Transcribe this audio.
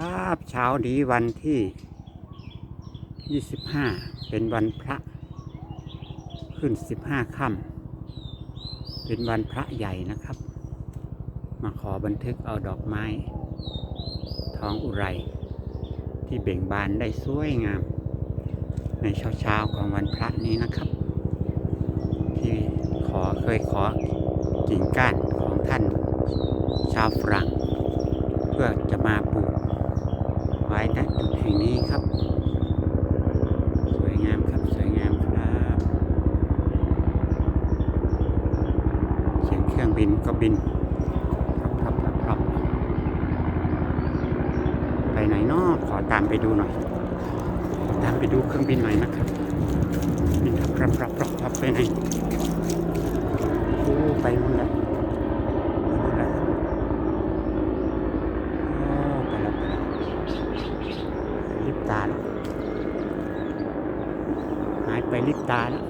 ครับเช้านี้วันที่ 25 เป็นวันพระ ขึ้น 15ค่ำเป็นวันพระใหญ่นะครับ มาขอบันทึกเอาดอกไม้ ทองอุไร ที่เบ่งบานได้สวยงาม ในเช้าเช้าๆของวันพระนี้นะครับ ที่ขอเคยขอกิ่งก้านของท่านชาวฝรั่งเพื่อจะมาปลูก ณจุดแห่งนี้ครับ สวยงามครับ สวยงามครับเสียงเครื่องบินก็บินพรับพรับพรับรบไปไหนนอขอตามไปดูหน่อย ตามไปดูเครื่องบินหน่อยนะครับบินพรับพรับพรับพรับพรับไปไหนโอ้ไปนู่นแล้ว ตาหายไปลิบตาแล้ว